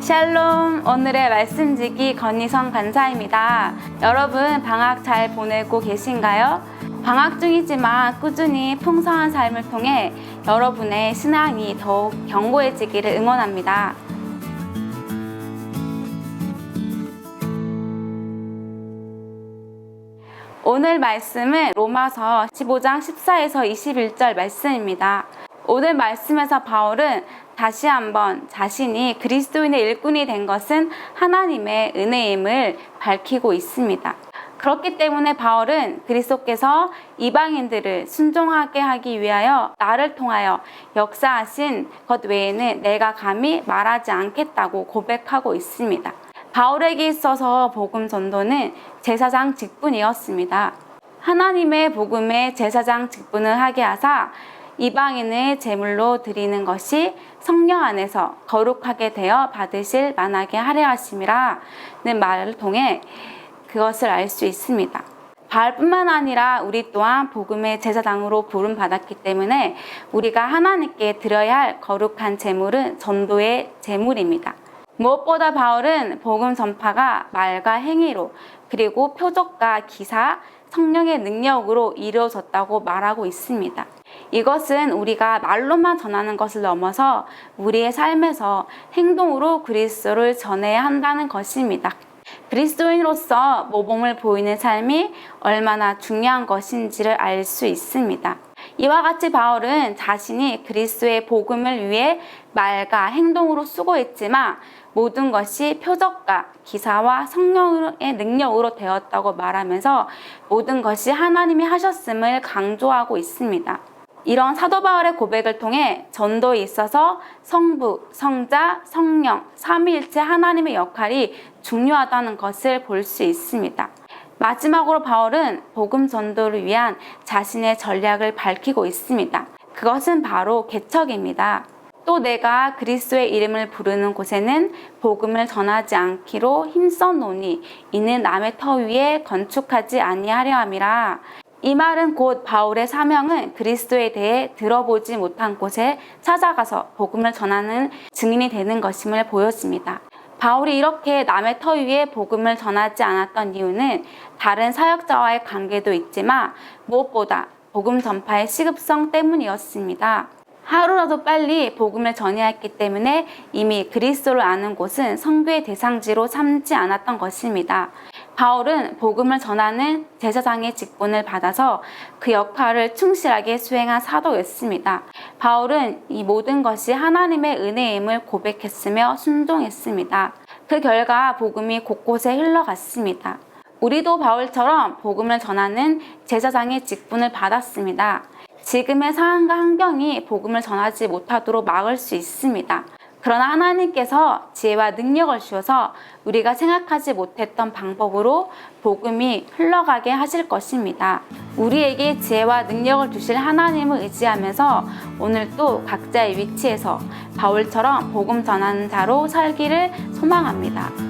샬롬 오늘의 말씀지기 건희성 간사입니다. 여러분 방학 잘 보내고 계신가요? 방학 중이지만 꾸준히 풍성한 삶을 통해 여러분의 신앙이 더욱 견고해지기를 응원합니다. 오늘 말씀은 로마서 15장 14에서 21절 말씀입니다. 오늘 말씀에서 바울은 다시 한번 자신이 그리스도인의 일꾼이 된 것은 하나님의 은혜임을 밝히고 있습니다. 그렇기 때문에 바울은 그리스도께서 이방인들을 순종하게 하기 위하여 나를 통하여 역사하신 것 외에는 내가 감히 말하지 않겠다고 고백하고 있습니다. 바울에게 있어서 복음 전도는 제사장 직분이었습니다. 하나님의 복음의 제사장 직분을 하게 하사 이방인을 제물로 드리는 것이 성령 안에서 거룩하게 되어 받으실 만하게 하려 하심이라는 말을 통해 그것을 알 수 있습니다. 바울뿐만 아니라 우리 또한 복음의 제사장으로 부름 받았기 때문에 우리가 하나님께 드려야 할 거룩한 제물은 전도의 제물입니다. 무엇보다 바울은 복음 전파가 말과 행위로 그리고 표적과 기사, 성령의 능력으로 이루어졌다고 말하고 있습니다. 이것은 우리가 말로만 전하는 것을 넘어서 우리의 삶에서 행동으로 그리스도를 전해야 한다는 것입니다. 그리스도인으로서 모범을 보이는 삶이 얼마나 중요한 것인지를 알 수 있습니다. 이와 같이 바울은 자신이 그리스도의 복음을 위해 말과 행동으로 수고했지만 모든 것이 표적과 기사와 성령의 능력으로 되었다고 말하면서 모든 것이 하나님이 하셨음을 강조하고 있습니다. 이런 사도 바울의 고백을 통해 전도에 있어서 성부, 성자, 성령, 삼위일체 하나님의 역할이 중요하다는 것을 볼 수 있습니다. 마지막으로 바울은 복음 전도를 위한 자신의 전략을 밝히고 있습니다. 그것은 바로 개척입니다. 또 내가 그리스도의 이름을 부르는 곳에는 복음을 전하지 않기로 힘써노니 이는 남의 터 위에 건축하지 아니하려 함이라. 이 말은 곧 바울의 사명은 그리스도에 대해 들어보지 못한 곳에 찾아가서 복음을 전하는 증인이 되는 것임을 보여집니다. 바울이 이렇게 남의 터 위에 복음을 전하지 않았던 이유는 다른 사역자와의 관계도 있지만 무엇보다 복음 전파의 시급성 때문이었습니다. 하루라도 빨리 복음을 전해야 했기 때문에 이미 그리스도를 아는 곳은 성교의 대상지로 삼지 않았던 것입니다. 바울은 복음을 전하는 제사장의 직분을 받아서 그 역할을 충실하게 수행한 사도였습니다. 바울은 이 모든 것이 하나님의 은혜임을 고백했으며 순종했습니다. 그 결과 복음이 곳곳에 흘러갔습니다. 우리도 바울처럼 복음을 전하는 제사장의 직분을 받았습니다. 지금의 상황과 환경이 복음을 전하지 못하도록 막을 수 있습니다. 그러나 하나님께서 지혜와 능력을 주셔서 우리가 생각하지 못했던 방법으로 복음이 흘러가게 하실 것입니다. 우리에게 지혜와 능력을 주실 하나님을 의지하면서 오늘 또 각자의 위치에서 바울처럼 복음 전하는 자로 살기를 소망합니다.